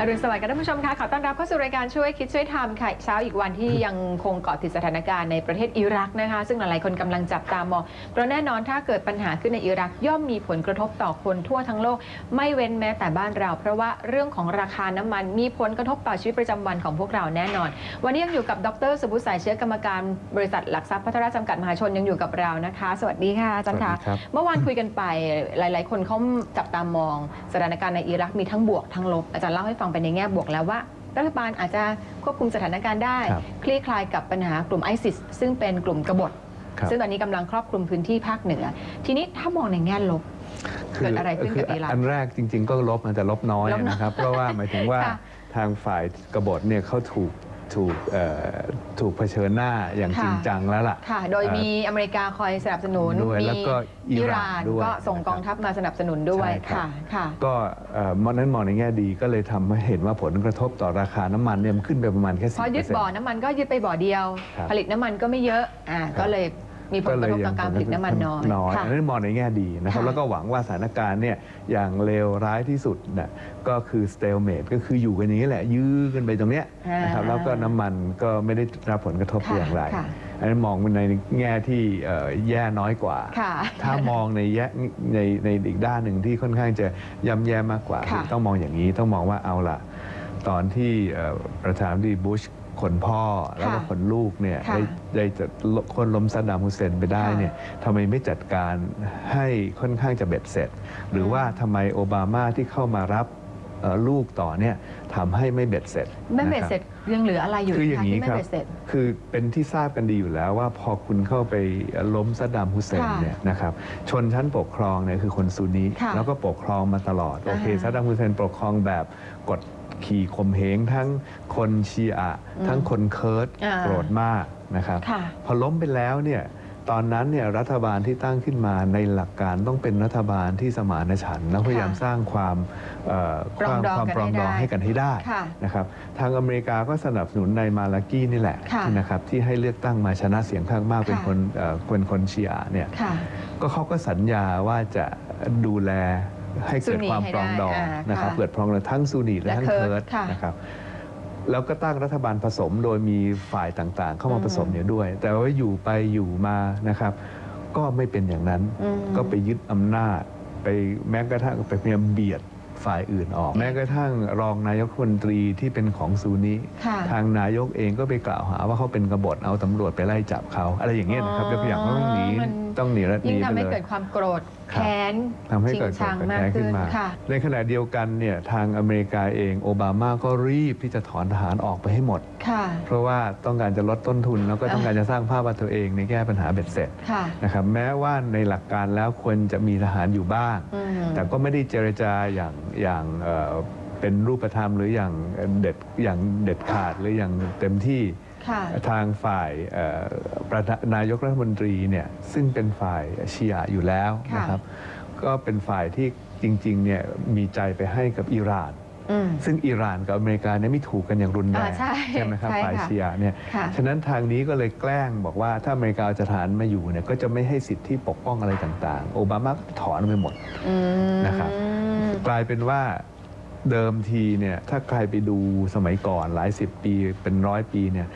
อรุณสวัสดิ์ค่ะท่านผู้ชมค่ะขอต้อนรับเข้าสู่รายการช่วยคิดช่วยทำค่ะเช้าอีกวันที่ยังคงเกาะติดสถานการณ์ในประเทศอิรักนะคะ ซึ่งหลายๆคนกำลังจับตามองเพราะแน่นอนถ้าเกิดปัญหาขึ้นในอิรักย่อมมีผลกระทบต่อคนทั่วทั้งโลก ไม่เว้นแม้แต่บ้านเรา เพราะว่าเรื่องของราคาน้ำมันมีผลกระทบต่อชีวิตประจำวันของพวกเราแน่นอน วันนี้ยังอยู่กับดรสุบุตสายเชื้อกรรมการบริษัทหลักทรัพย์พัฒนาจำกัดมหาชนยังอยู่กับเรานะคะ สวัสดีค่ะอาจารย์คะสวัสดีครับเมื่อวานคุยกันไปหลาย ๆ คนเขาจับตามอง สถานการณ์ในอิรักมีทั้งบวกทั้งลบอาจารย์เล่าให้ฟังไปในแง่บวกแล้วว่ารัฐบาลอาจจะควบคุมสถานการณ์ได้ครับคลี่คลายกับปัญหากลุ่มไอซิสซึ่งเป็นกลุ่มกบฏครับซึ่งตอนนี้กำลังครอบคลุมพื้นที่ภาคเหนือ ทีนี้ถ้ามองในแง่ลบเกิดอะไรขึ้นกับคือิรักอันแรกจริง ๆ ก็ลบมันแต่ลบน้อยลบน้อยนะครับ เพราะว่าหมายถึงว่าค่ะทางฝ่ายกบฏเนี่ยเขาถูก ถูกเอ่อถูกเผชิญหน้าอย่างค่ะจริงจังแล้วล่ะ ค่ะ โดยมีอเมริกาคอยสนับสนุนด้วยมีแล้วก็อิหร่านด้วยก็ส่งนะครับกองทัพมาสนับสนุนด้วยใช่ครับ ค่ะค่ะ ก็เอ่อมองนั้นมองในแง่ดีก็เลยทำให้เห็นว่าผลกระทบต่อราคาน้ำมันเนี่ยมันขึ้นไปประมาณแค่สิ เพราะยึดบ่อน้ำมันก็ยึดไปบ่อเดียว ครับผลิตน้ำมันก็ไม่เยอะอ่าครับก็เลย มีผลกระทบต่อการผลิตน้ำมันน้อยน้อยค่ะอันนั้นมองในแง่ดีนะครับค่ะแล้วก็หวังว่าสถานการณ์เนี่ยอย่างเลวร้ายที่สุดน่ะก็คือสเตลเมดก็คืออยู่กันอย่างนี้แหละ ยื้อกันไปตรงเนี้ยอ่านนะครับแล้วก็น้ำมันก็ไม่ได้รับผลกระทบค่ะอย่างไรค่ะอันนั้นมองในแง่ที่เอ่อแย่น้อยกว่าค่ะถ้ามองในแย่ในในอีกด้านหนึ่งที่ค่อนข้างจะย่ำแย่มากกว่าค่ะต้องมองอย่างนี้ต้องมองว่าเอาล่ะ ตอนที่เอ่อประธานาธิบดีบุช คนพ่อแล้วก็ค่ะคนลูกเนี่ยค่ะ ได้ได้จะคนล้มซัดดามฮุสเซนไปได้ค่ะเนี่ยทำไมไม่จัดการให้ค่อนข้างจะเบ็ดเสร็จ หรือว่าทำไมโอบามาที่เข้ามารับเอ่อลูกต่อเนี่ยทำให้ไม่เบ็ดเสร็จไม่เบ็ดนะครับเสร็จยังเหลืออะไรอยู่คืออย่างนี้นี้ไม่ครับ เบ็ดเสร็จ คือเป็นที่ทราบกันดีอยู่แล้วว่าพอคุณเข้าไปล้มซัดดัมฮุสเซนค่ะเนี่ยนะครับชนชั้นปกครองเนี่ยคือคนซุนนีค่ะแล้วก็ปกครองมาตลอดโอเคอ่าซัดดัมฮุสเซนปกครองแบบกด ขี่ข่มเหงทั้งคนชีอะอืมทั้งคนเคิร์ดอ่าโกรธมากนะครับ ค่ะ พอล้มไปแล้วเนี่ยตอนนั้นเนี่ยรัฐบาลที่ตั้งขึ้นมาในหลักการต้องเป็นรัฐบาลที่สมานฉันท์แล้วพยายามสร้างความเอ่อปรองดองความกันปรองดองให้ได้ให้กันให้ได้ค่ะนะครับทางอเมริกาก็สนับสนุนในมาลากี้นี่แหละค่ะนะครับที่ให้เลือกตั้งมาชนะเสียงข้างมากเป็นค่ะ คนเอ่อเป็นคนชีอะเนี่ย ค่ะ ก็เขาก็สัญญาว่าจะดูแล ให้เกิดซุนนีความให้ปรองดองได้อ่านนะครับค่ะเกิดปรองดองทั้งซูนีและและทั้งเคิเคิร์ร์ดดค่ะนะครับแล้วก็ตั้งรัฐบาลผสมโดยมีฝ่ายต่างๆ เข้ามาอืมผสมเนี่ยด้วย แต่ว่าอยู่ไปอยู่มานะครับ ก็ไม่เป็นอย่างนั้นอืมก็ไปยึดอำนาจ ไปแม้กระทั่งไปพยายามเบียดฝ่ายอื่นออก แม้กระทั่งรองนายกรัฐมนตรีที่เป็นของซูนีค่ะทางนายกเองก็ไปกล่าวหาว่าเขาเป็นกบฏเอาตำรวจไปไล่จับเขาอะไรอย่างเงี้ยนะครับอ๋อยกตัวอย่างว่าต้องหนีมัน ต้องหนีรัฐหยิ่นีงไปทำให้เลยเกิดความโกรธครับ แค้นทำให้ชิงเกิดควาชัมงขัดมากแย้งขึ้ขึ้นนมา ค่ะ ในขณะเดียวกันเนี่ยทางอเมริกาเองโอบามาก็รีบที่จะถอนทหารออกไปให้หมด ค่ะ เพราะว่าต้องการจะลดต้นทุนแล้วก็ต้องการจะสร้างภาพว่าตัวเองในแก้ปัญหาเบ็ดเสร็จค่ะนะครับแม้ว่าในหลักการแล้วควรจะมีทหารอยู่บ้าง อืม แต่ก็ไม่ได้เจรจาอย่างอย่างเอ่อเป็นรูปธรรมหรืออย่างเด็ดอย่างเด็ดขาดหรืออย่างเต็มที่ค่ะ ทางฝ่ายเอ่อประธานนายกรัฐมนตรีเนี่ยซึ่งเป็นฝ่ายชีอะอยู่แล้วค่ะนะครับก็เป็นฝ่ายที่จริงๆเนี่ยมีใจไปให้กับอิหร่านอืมซึ่งอิหร่านกับอเมริกาเนี่ยไม่ถูกกันอย่างรุนแรงอ่าใช่ไหมครับใช่ฝ่ายค่ะชีอะเนี่ยค่ะฉะนั้นทางนี้ก็เลยแกล้งบอกว่าถ้าอเมริกาเอาจะฐานมาอยู่เนี่ยก็จะไม่ให้สิทธิปกป้องอะไรต่างๆ โอบามาก็ถอนไปหมดอืมนะครับกลายเป็นว่า เดิมทีเนี่ยถ้าใครไปดูสมัยก่อนหลายสิบปีเป็นร้อยปีเนี่ย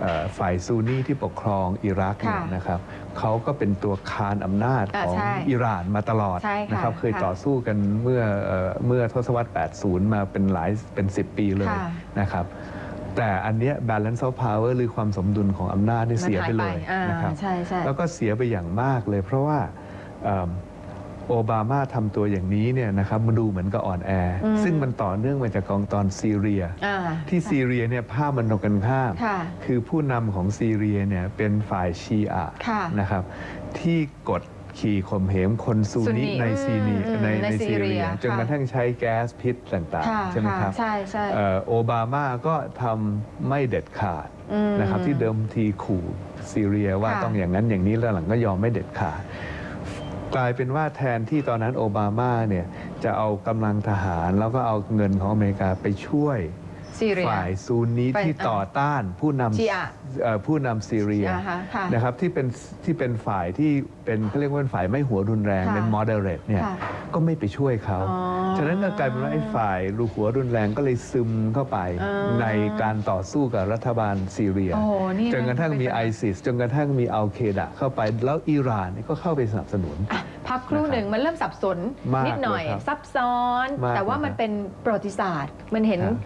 เอ่อฝ่ายซูนีที่ปกครองอิรักเนี่ยค่ะนะครับเขาก็เป็นตัวคานอำนาจอ่าของใช่อิหร่านมาตลอดใช่ค่ะนะครับเคยค่ะต่อสู้กันเมื่อเอ่อเมื่อทศวรรษ 80 มาเป็นหลายเป็น 10 ปีเลยค่ะนะครับแต่อันเนี้ย balance of power หรือความสมดุลของอำนาจนี่มันเสียไปเลยอ่านะครับใช่ใช่แล้วก็เสียไปอย่างมากเลยเพราะว่าเอิ่ม โอบามาทำตัวอย่างนี้เนี่ยนะครับมันดูเหมือนกับอ่อนแออมซึ่งมันต่อเนื่องมาจากกองตอนซีเรียอ่าที่ซีเรียเนี่ยภาพมันตรงกันข้ามค่ะคือผู้นำของซีเรียเนี่ยเป็นฝ่ายชีอะค่ะนะครับที่กดขี่ข่มเหงคนซูซุนนีนิในซีนีอืมในในในซีซีเรีเรียยจนค่ะกระทั่งใช้แก๊สพิษต่างค่ะๆใช่ไหมครับะใช่ใช่เอ่อโอบามาก็ทำไม่เด็ดขาดอืมนะครับที่เดิมทีขู่ซีเรียว่าค่ะต้องอย่างนั้นอย่างนี้แล้วหลังก็ยอมไม่เด็ดขาด กลายเป็นว่าแทนที่ตอนนั้นโอบามาเนี่ยจะเอากำลังทหาร แล้วก็เอาเงินของอเมริกาไปช่วยซีเรีย ฝ่ายซูนนีเป็นที่ต่อต้านผู้นชีอะำเอ่อผู้นำซีเรียอ่าฮะค่ะนะครับที่เป็นที่เป็นฝ่ายที่เป็นเขาเรียกว่าเป็นฝ่ายไม่หัวรุนแรงค่ะเป็น moderate เนี่ยค่ะ ก็ไม่ไปช่วยเขาอ๋อฉะนั้นก็กลายเป็นว่าไอ้ฝ่ายรูหัวรุนแรงก็เลยซึมเข้าไปอ่าในการต่อสู้กับรัฐบาลซีเรียโอ้โหนี่จนกระทั่งมีเป็นไอซิสจนกระทั่งมีอัลเคดะเข้าไปแล้วอิหร่านเนี่ยก็เข้าไปสนับสนุนพักครู่หนึ่งมันเริ่มสับสนมากนิดหน่อยเลยครับซับซ้อนมากแต่ว่ามันเลยครับเป็นประวัติศาสตร์ มันเห็นครับ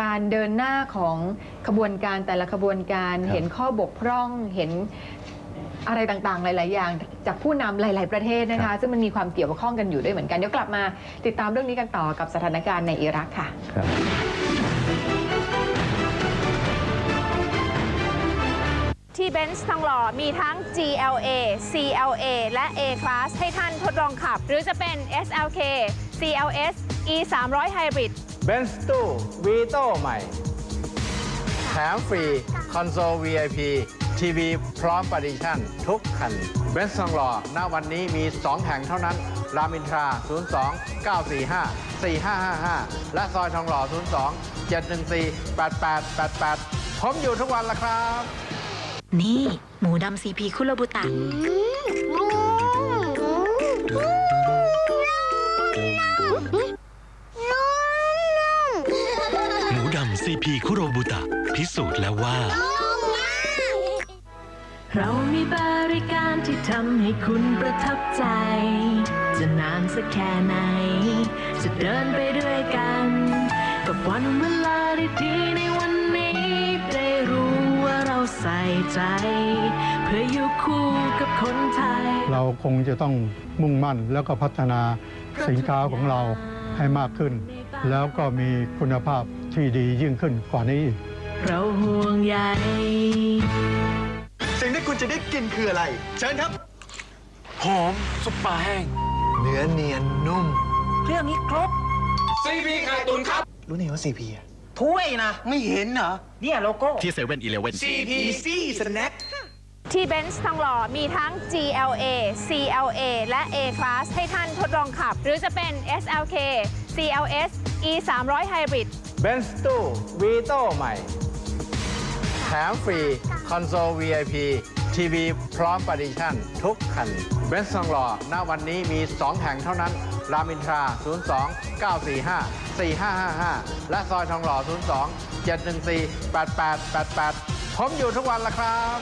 การเดินหน้าของขบวนการแต่ละขบวนการครับเห็นข้อบกพร่องเห็น อะไรต่างๆ หลาย ๆ อย่าง จากผู้นำหลาย ๆ ประเทศนะครัคะบซึ่งมันมีความเกี่ยวข้องกันอยู่ด้วยเหมือนกัน เดี๋ยวกลับมาติดตามเรื่องนี้กันต่อกับสถานการณ์ในอิรักค่ะ ครับที่เบนซ์ทองหล่อมีทั้ง GLA CLA และ A Class ให้ท่านทดลองขับ หรือจะเป็น SLK CLS E 3 0 0 Hybrid เบนซ์ตู้วีโต้ใหม่ แถมฟรี คอนโซล VIP ทีวีพร้อมปฏิชั่น ทุกคันเบนซ์ทองหล่อณวันนี้มี 2 แห่งเท่านั้น รามอินทรา 02 945 4555 และซอยทองหล่อ 02 714 8888 ผมอยู่ทุกวันละครับ นี่ หมูดำซีพีคุโรบุตะหมูดำซีพีคุโรบุตะ พิสูจน์แล้วว่า เรามีบริการที่ทำให้คุณประทับใจ จะนานสักแค่ไหน จะเดินไปด้วยกัน กับวันเวลาดีๆในวันนี้ ได้รู้ว่าเราใส่ใจ เพื่ออยู่คู่กับคนไทย เราคงจะต้องมุ่งมั่นแล้วก็พัฒนาสินค้าของเราให้มากขึ้น แล้วก็มีคุณภาพที่ดียิ่งขึ้นกว่านี้อีกเราห่วงใย สิ่งที่คุณจะได้กินคืออะไร เชิญครับ หอมซุปปลาแห้ง เนื้อเนียนนุ่มเครื่องนี้ครบรู้นี่ว่า CP อะถ้วยนะ ไม่เห็นเหรอ เนี่ยโลโก้ ที่เซเว่นอีเลเว่น CP C Snack ที่เบนซ์ทองหล่อมีทั้ง GLA CLA และ A Class ให้ท่านทดลองขับ หรือจะเป็น SLK CLS E 3 0 0 Hybrid เบนซ์ตู้วีโต้ใหม่แถ มฟรี คอนโซล VIP ทีวีพร้อมปฏิชั่น ทุกคันเบนซ์ทองหล่อณวันนี้มี 2 แห่งเท่านั้น รามอินทรา 02 945 4555 และซอยทองหล่อ 02 714 8888 ผมอยู่ทุกวันละครับ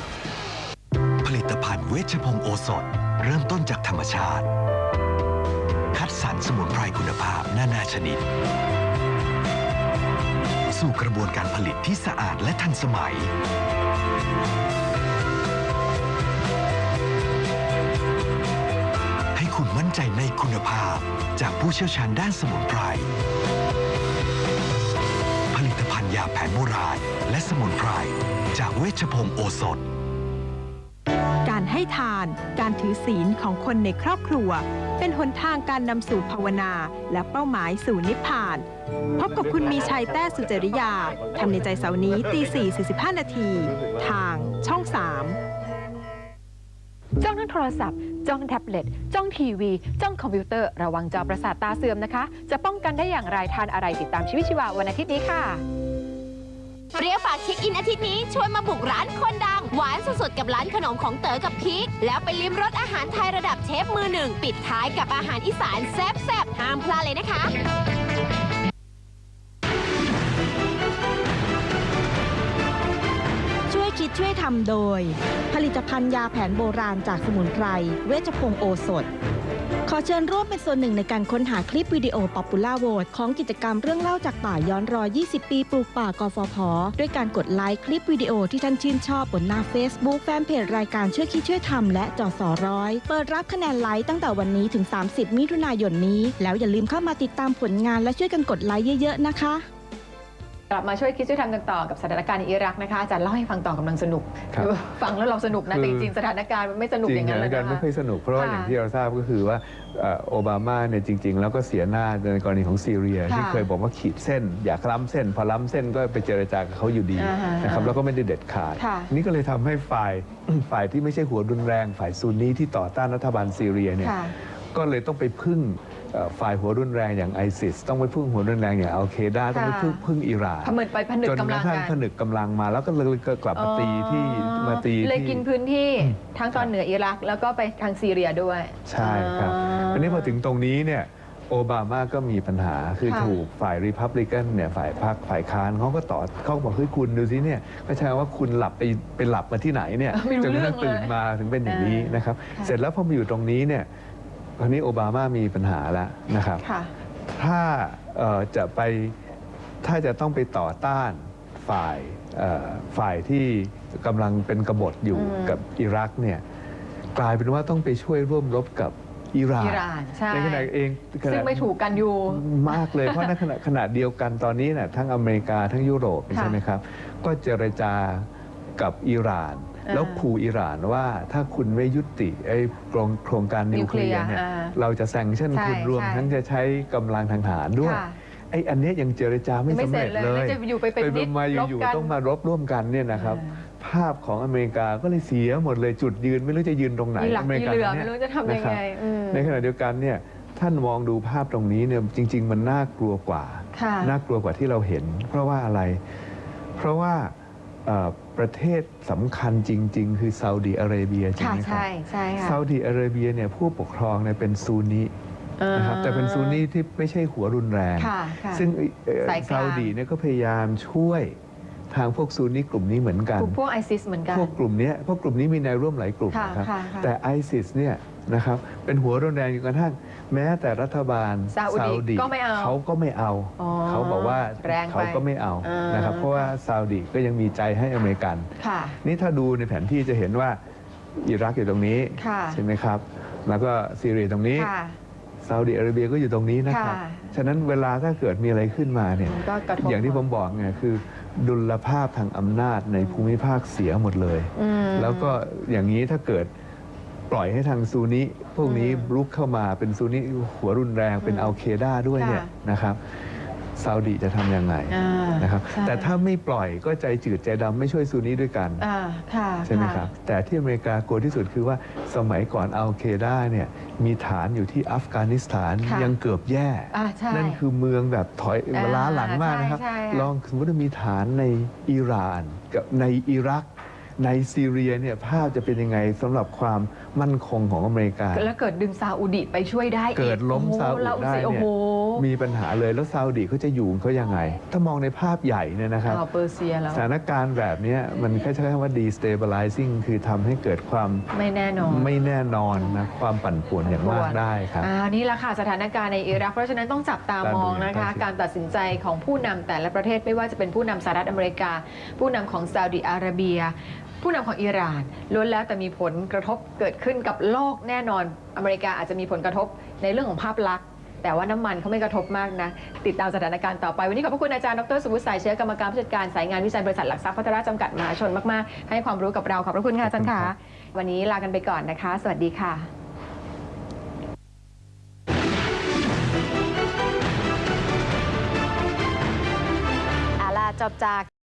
ผลิตภัณฑ์เวชพงศ์โอสถ เริ่มต้นจากธรรมชาติ คัดสรรสมุนไพรคุณภาพนานาชนิด สู่กระบวนการผลิตที่สะอาดและทันสมัย ให้คุณมั่นใจในคุณภาพจากผู้เชี่ยวชาญด้านสมุนไพร ผลิตภัณฑ์ยาแผนโบราณและสมุนไพร จากเวชพงศ์โอสถ การให้ทาน การถือศีลของคนในครอบครัว เป็นหนทางการนำสู่ภาวนา และเป้าหมายสู่นิพพาน พบกับคุณมีชัยแต้สุจริยาทำในใจเสาร์นี้ตี4 45 นาที ทางช่อง 3จ้องทั้งโทรศัพท์ จ้องแท็บเล็ต จ้องทีวี จ้องคอมพิวเตอร์ ระวังจอประสาทตาเสื่อมนะคะ จะป้องกันได้อย่างไร ทานอะไรติดตามชีวิตชีวาวันอาทิตย์นี้ค่ะเปรี้ยวปากเช็คอินอาทิตย์นี้ชวนมาบุกร้านคนดัง หวานสุดๆกับร้านขนมของเต๋อกับพีคแล้วไปลิ้มรสอาหารไทยระดับเชฟมือหนึ่ง ปิดท้ายกับอาหารอีสานแซ่บๆห้ามพลาดเลยนะคะช่วยคิดช่วยทำโดย ผลิตภัณฑ์ยาแผนโบราณจากสมุนไพร เวชพงศ์โอสถ ขอเชิญร่วมเป็นส่วนหนึ่งในการค้นหาคลิปวิดีโอป๊อปปูล่าโหวตของกิจกรรมเรื่องเล่าจากป่าย้อนรอย 20 ปีปลูกป่ากฟผ ด้วยการกดไลค์คลิปวิดีโอที่ท่านชื่นชอบบนหน้า Facebook แฟนเพจรายการช่วยคิดช่วยทำและจอสอร้อย เปิดรับคะแนนไลค์ตั้งแต่วันนี้ถึง 30 มิถุนายนนี้ แล้วอย่าลืมเข้ามาติดตามผลงานและช่วยกันกดไลค์เยอะๆนะคะ กลับมาช่วยคิดช่วยทำกันต่อกับสถานการณ์ในอิรักนะคะอาจารย์เล่าให้ฟังต่อกำลังสนุก ครับฟังแล้วเราสนุกนะคือแต่จริงๆสถานการณ์มันไม่สนุกจอริงย่างๆนั้นเลยการนะไม่คะ ค่อยสนุกเพราะว่าค่ะอย่างที่เราทราบก็คือว่าเอ่อโอบามาเนี่ยจริง ๆ แล้วก็เสียหน้าในกรณีของซีเรีย ค่ะที่เคยบอกว่าขีดเส้น อยากล้ำเส้น พอล้ำเส้นก็ไปเจรจากับเขาอยู่ดีอ่าฮะนะครับแล้วก็ไม่ได้เด็ดขาด ค่ะนี่ก็เลยทำให้ฝ่าย ฝ่ายที่ไม่ใช่หัวรุนแรง ฝ่ายซุนนีที่ต่อต้านรัฐบาลซีเรียเนี่ยค่ะ ก็เลยต้องไปพึ่งเอ่อ ฝ่ายหัวรุนแรงอย่างไอซิสต้องไปพึ่งหัวรุนแรงอย่างอัลเคดาต้องไปพึ่งพึ่งอิหร่านผนึกไปผนึกจนกำกลัระงทั่งกันผนึกกำลังมาแล้วก็เลยก็กลับมาตีที่อ๋อมาตีเลยที่กินพื้นที่ทั้งตอนเหนืออิรัก แล้วก็ไปทางซีเรียด้วยใช่ครับ อันนี้พอถึงตรงนี้เนี่ยโอบามาก็มีปัญหาคือค่ะถูกฝ่ายริพับลิกันเนี่ยฝ่ายพรรคฝ่ายค้านเขาก็ต่อเขาบอกเฮ้ยคุณดูสิเนี่ยก็ใช่ว่าคุณหลับไปไปหลับมาที่ไหนเนี่ยไม่รู้จนกระทั่งเรื่องเลยตื่นมาถึงเป็นอย่างนี้อ่านนะครับค่ะเสร็จแล้วพอมาอยู่ตรงนี้เนี่ย คราวนี้โอบามามีปัญหาแล้วนะครับค่ะถ้าเอ่อจะไปถ้าจะต้องไปต่อต้านฝ่ายเอ่อฝ่ายที่กำลังเป็นกบฏอยู่อืมกับอิรักเนี่ยกลายเป็นว่าต้องไปช่วยร่วมรบกับอิหร่านอิหร่านใช่ขณะเองขณะซึ่งไม่ถูกกันอยู่มากเลยเพราะในขณะขณะเดียวกันตอนนี้นะทั้งอเมริกาทั้งยุโรปค่ะใช่ไหมครับ ก็เจรจากับอิหร่านอ่า แล้วขู่อิหร่านว่าถ้าคุณไม่ยุติไอ้โครงโครงการนิวเคลียร์เนี่ยนิวเคลียร์อ่าเราจะแซงชั่นใช่คุณรวมใช่ทั้งจะใช้กำลังทางทหารด้วยค่ะไอ้อันเนี้ยยังเจรจาไม่ไม่สำเสร็เร็จจเลยเลยแล้วจะอยู่ไปเป็นมิตรมาลบอยู่กันๆต้องมารบร่วมกันเนี่ยนะครับอ่ภาพของอเมริกาก็เลยเสียหมดเลยจุดยืนไม่รู้จะยืนตรงไหนมีหลักอเมริมีกาเหลือนี่ไม่รู้จะทำยังไงนะครับอืมในขณะเดียวกันเนี่ยท่านมองดูภาพตรงนี้เนี่ยจริง ๆ มันน่ากลัวกว่าค่ะน่ากลัวกว่าที่เราเห็น เพราะว่าอะไร เพราะว่าเอ่อ ประเทศสำคัญจริง ๆ คือซาอุดีอาระเบียจริงค่ะไหมครับใช่ใช่ค่ะซาอุดีอาระเบียเนี่ยผู้ปกครองเนี่ยเป็นซูนนีนะครับแต่เป็นซูนนีที่ไม่ใช่หัวรุนแรงค่ะค่ะซึ่งเอ่อสายกลางซาอุดีเนี่ยก็พยายามช่วย ทางพวกซูนนีกลุ่มนี้เหมือนกัน กลุ่มพวกไอซิสเหมือนกัน พวกกลุ่มเนี้ยพวกกลุ่มนี้มีแนวร่วมหลายกลุ่มค่ะนะครับค่ะค่ะแต่ไอซิสเนี่ยนะครับเป็นหัวรุนแรงอยู่กระทั่งแม้แต่รัฐบาลซาอุดีก็ไม่เอาเขาก็ไม่เอาอ๋อเขาบอกว่าแรงไปเขาก็ไม่เอาอ่านนะครับเพราะว่าซาอุดีก็ยังมีใจให้อเมริกันค่ะนี่ถ้าดูในแผนที่จะเห็นว่าอิรักอยู่ตรงนี้ค่ะใช่ไหมครับ แล้วก็ซีเรียตรงนี้ค่ะ ซาอุดิอาระเบียก็อยู่ตรงนี้นะครับ ค่ะฉะนั้นเวลาถ้าเกิดมีอะไรขึ้นมาเนี่ยมันก็กระทบ อย่างที่ผมบอกไงคือ ดุลภาพทางอำนาจในภูมิภาคเสียหมดเลย อืม แล้วก็อย่างนี้ถ้าเกิดปล่อยให้ทางซูนิพวกนี้อืมลุกเข้ามาเป็นซูนิหัวรุนแรงเป็นอืมอัลเคดาด้วยเนี่ยค่ะ นะครับ ซาอุดีจะทำยังไงอ่านะครับ ใช่แต่ถ้าไม่ปล่อยก็ใจจืดใจดำไม่ช่วยซูนิด้วยกัน อ่าค่ะใช่ไหมะครับ แต่ที่อเมริกากลัวที่สุดคือว่าสมัยก่อนอัลเคดาเนี่ยมีฐานอยู่ที่อัฟกานิสถานค่ะยังเกือบแย่ อ่าใช่นั่นคือเมืองแบบถอยอ่าล้าหลังมากนะครับ ใช่ใช่ค่ะลองสมมติว่ามีฐานในอิหร่านกับในอิรัก ในซีเรียเนี่ยภาพจะเป็นยังไงสำหรับความมั่นคงของอเมริกา แล้วเกิดดึงซาอุดิไปช่วยได้อีเกิดล้มโอ้โหซาอุแล้วได้โอ้เนี่โหย มีปัญหาเลยแล้วซาอุดีเขาจะอยู่เขายังไง ถ้ามองในภาพใหญ่เนี่ยนะครับข่าวเปอร์เซียแล้วสถานการณ์แบบเนี้ยมันแค่ใช้คำว่า destabilizing คือทำให้เกิดความไม่แน่นอน ไม่แน่นอนนะความปั่นป่วนอย่างมากได้ครับอ่านี่แหละค่ะสถานการณ์ในอิรัก เพราะฉะนั้นต้องจับตามองนะคะตามดูอย่างใกล้ชิดการตัดสินใจของผู้นำแต่ละประเทศไม่ว่าจะเป็นผู้นำสหรัฐอเมริกา ผู้นำของซาอุดิอาระเบียผู้นำของอิหร่านล้วนแล้วแต่มีผลกระทบเกิดขึ้นกับโลกแน่นอน อเมริกาอาจจะมีผลกระทบในเรื่องของภาพลักษณ์ แต่ว่าน้ำมันเขาไม่กระทบมากนะ ติดตามสถานการณ์ต่อไป วันนี้ขอบพระคุณอาจารย์ดรสุวุฒิสายเชื้อกรรมการผู้จัดการสายงานวิจัยบริษัทหลักทรัพย์พัฒนาจำกัดมหาชนมากๆ ให้ความรู้กับเราขอบพระคุณค่ะอาจารย์ค่ะวันนี้ลากันไปก่อนนะคะ สวัสดีค่ะเอาล่ะจบจาก